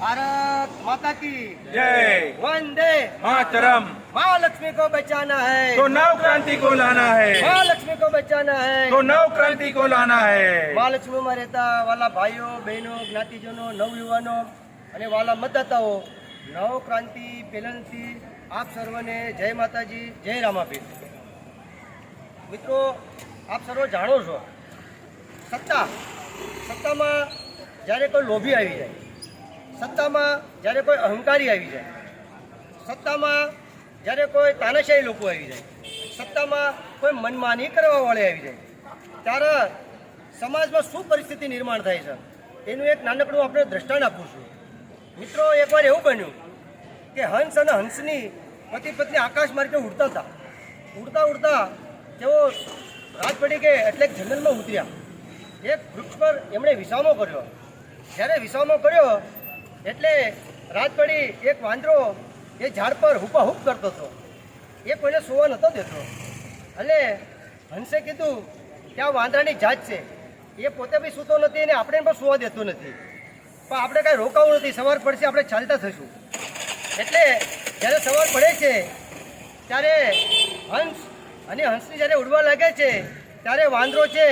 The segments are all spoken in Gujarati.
भारत माता की जय वंदे मातरम महालक्ष्मी को बचाना है तो नव क्रांति को लाना है महालक्ष्मी को बचाना है तो नव क्रांति को लाना है મહાલક્ષ્મીમાં રહેતા વાલા ભાઈઓ બહેનો જ્ઞાતિજનો નવયુવાનો અને વાલા મતદાતાઓ નવ ક્રાંતિ પેલનથી આપ સર્વને જય માતાજી જય રામાપીર મિત્રો આપ સર્વ જાણો છો સત્તા સત્તામાં જ્યારે કોઈ લોભી આવી જાય સત્તામાં જ્યારે કોઈ અહંકારી આવી જાય, સત્તામાં જ્યારે કોઈ તાનાશાહી લોકો આવી જાય, સત્તામાં કોઈ મનમાની કરવા વાળે આવી જાય, ત્યારે સમાજમાં શું પરિસ્થિતિ નિર્માણ થાય છે, એનું એક નાનકડું આપણે દ્રષ્ટાંત આપું છું. મિત્રો, એકવાર એવું બન્યું કે હંસ અને હંસની પતિ પત્ની આકાશ માર્ગે ઉડતા હતા. ઉડતા ઉડતા તેઓ રાત પડી કે એટલે જંગલમાં ઉતર્યા. એક વૃક્ષ પર એમણે વિસામો કર્યો. જ્યારે વિસામો કર્યો એટલે રાત પડી એક વાંદરો એ ઝાડ પર હુપાહુપ કરતો હતો. એ કોઈને સુવા નહોતો દેતો. એટલે હંસે કીધું કે આ વાંદરાની જાત છે. એ પોતે બી સૂતો નથી અને આપણે પણ સુવા દેતો નથી. પણ આપણે કાંઈ રોકાવું નથી. સવાર પડશે, આપણે ચાલતા થશું. એટલે જ્યારે સવાર પડે છે, ત્યારે હંસ અને હંસની જ્યારે ઉડવા લાગે છે, ત્યારે વાંદરો છે,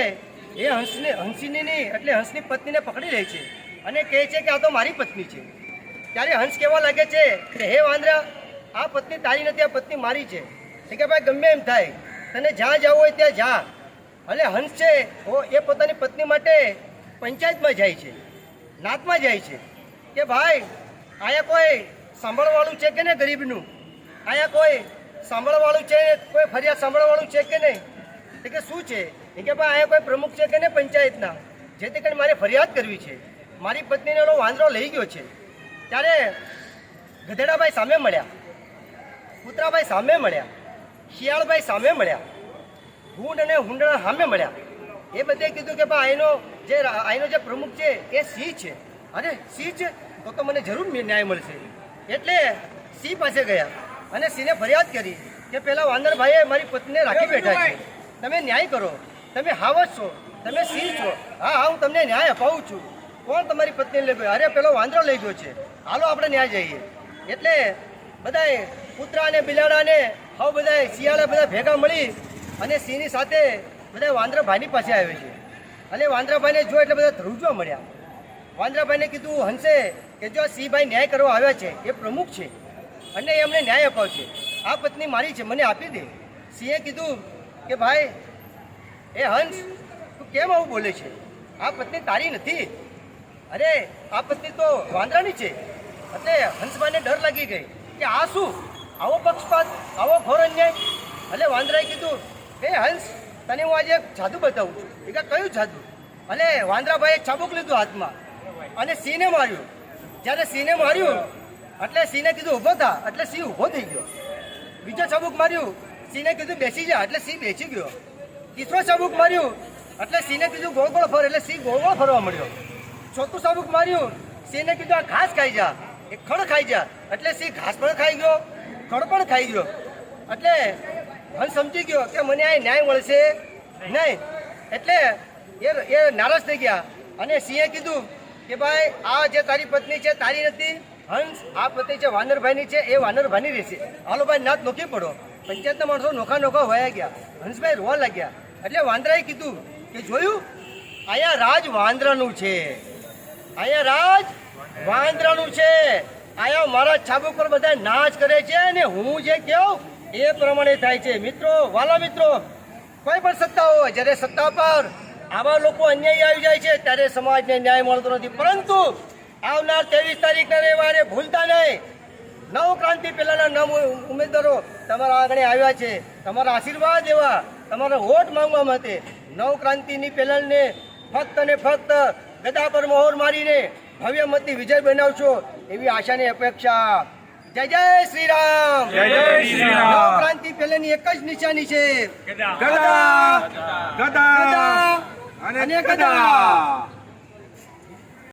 એ હંસને, હંસિનીની એટલે હંસની પત્નીને પકડી લે છે. અને કહે છે કે આ તો મારી પત્ની છે. ત્યારે હંસ કહેવા લાગે છે કે, હે વાંદરા, આ પત્ની તારી નથી, આ પત્ની મારી છે. કે, ભાઈ, ગમે એમ થાય. તને જ્યાં જવું હોય ત્યાં જા. એટલે હંસ છે એ પોતાની પત્ની માટે પંચાયતમાં જાય છે, નાતમાં જાય છે. કે, ભાઈ, આયા કોઈ સાંભળવાળું છે કે નહીં ગરીબનું? આયા કોઈ સાંભળવાળું છે, કોઈ ફરિયાદ સાંભળવાળું છે કે નહીં? કે, શું છે? કે, ભાઈ, આયા કોઈ પ્રમુખ છે કે નહીં પંચાયતના? જેથી કરીને મારે ફરિયાદ કરવી છે. મારી પત્નીને એનો વાંદરો લઈ ગયો છે. ત્યારે ગધેડાભાઈ સામે મળ્યા કૂતરાભાઈ સામે મળ્યા શિયાળભાઈ સામે મળ્યા હુંડ અને હુંડણા સામે મળ્યા. એ બધે કીધું કે ભાઈ આઈનો જે આઈનો જે પ્રમુખ છે એ સિંહ છે. અરે સિંહ છે? તો તો મને જરૂર ન્યાય મળશે. એટલે સિંહ પાસે ગયા અને સિંહને ફરિયાદ કરી કે પેલા વાંદરભાઈએ મારી પત્નીને રાખી બેઠા છે. તમે ન્યાય કરો. તમે હાવજ છો. તમે સિંહ છો. હા હા હું તમને ન્યાય અપાવું છું. કોણ તમારી પત્નીને લઈ ગયો અરે, પેલો વાંદરો લઈ ગયો છે. હાલો, આપણે ન્યાય જઈએ. એટલે બધાએ કૂતરાને, બિલાડાને, હવે બધાએ શિયાળા બધા ભેગા મળી અને સિંહની સાથે બધા વાંદરાભાઈની પાસે આવ્યો છે અને વાંદરાભાઈને જો એટલે બધા ધ્રુજવા મળ્યા. વાંદરાભાઈને કીધું, હંસે, કે જો સિંહભાઈ ન્યાય કરવા આવ્યા છે, એ પ્રમુખ છે અને એમને ન્યાય અપાવશે. આ પત્ની મારી છે, મને આપી દે. સિંહે કીધું કે, ભાઈ, એ હંસ, તું કેમ આવું બોલે છે? આ પત્ની તારી નથી. અરે, આ પત્ની તો વાંદરાની છે. એટલે હંસભાઈને ડર લાગી ગઈ કે આ શું? આવો પક્ષપાત, આવો ઘોર અન્યાય. એટલે વાંદરાએ કીધું, હે હંસ, તને હું આજે એક જાદુ બતાવું છું. એ કયું જાદુ? અને વાંદરાભાઈએ ચાબુક લીધું હાથમાં અને સિંહને માર્યું. જ્યારે સિંહને માર્યું, એટલે સિંહને કીધું ઊભો થા. એટલે સિંહ ઊભો થઈ ગયો. બીજો ચાબુક માર્યું, સિંહને કીધું, બેસી જા. એટલે સિંહ બેસી ગયો. તીસરો ચાબુક માર્યું, એટલે સિંહને કીધું, ગોળ ગોળ ફર. એટલે સિંહ ગોળ ગોળ ફરવા મળ્યો. ચોથું સારું માર્યું. સિંહને કીધું, આ ઘાસ ખાઈ જા. એ ખડ ખાઈ જા. એટલે સિંહ ઘાસ પણ ખાઈ ગયો ખડ પણ ખાઈ ગયો. એટલે હંસ સમજી ગયો કે મને આ ન્યાય મળશે નહીં. એટલે એ એ નારાજ થઈ ગયા. અને સિંહે કીધું કે, ભાઈ, આ જે તારી પત્ની છે, તારી નથી. હંસ, આ પત્ની છે, વાનરભાઈની છે, એ વાનરભાઈની રહેશે. હાલો ભાઈ નાત નોખી પડો. પંચાયતના માણસો નોખા નોખા વયા ગયા. હંસભાઈ રોવા લાગ્યા. એટલે વાંદરાએ કીધું કે, જોયું? અહીંયા રાજ વાંદરાનું છે. અહીંયા રાજ વાંદરાનું છે. અહીંયા મારા છાબુ પર બધા નાચ કરે છે અને હું જે કહું એ પ્રમાણે થાય છે. મિત્રો, વાલા મિત્રો, કોઈ પણ સત્તા હોય, જ્યારે સત્તા પર આવા લોકો અન્યાય આવી જાય છે, ત્યારે સમાજને ન્યાય મળતો નથી. પરંતુ આવનાર ત્રેવીસ તારીખના રવિવારે ભૂલતા નહીં. નવ ક્રાંતિ પહેલાના નવ ઉમેદવારો તમારા આગળ આવ્યા છે. તમારા આશીર્વાદ એવા. તમારા વોટ માંગવા માટે નવ ક્રાંતિની પહેલાને ફક્ત અને ફક્ત ગદા પર મોહર મારીને ભવ્ય મતથી વિજય બનાવશો એવી આશાની અપેક્ષા. જય જય શ્રી રામ જય જય શ્રી રામ ક્રાંતિ પહેલાની એક જ નિશાની છે. ગદા. ગદા. અને ગદા.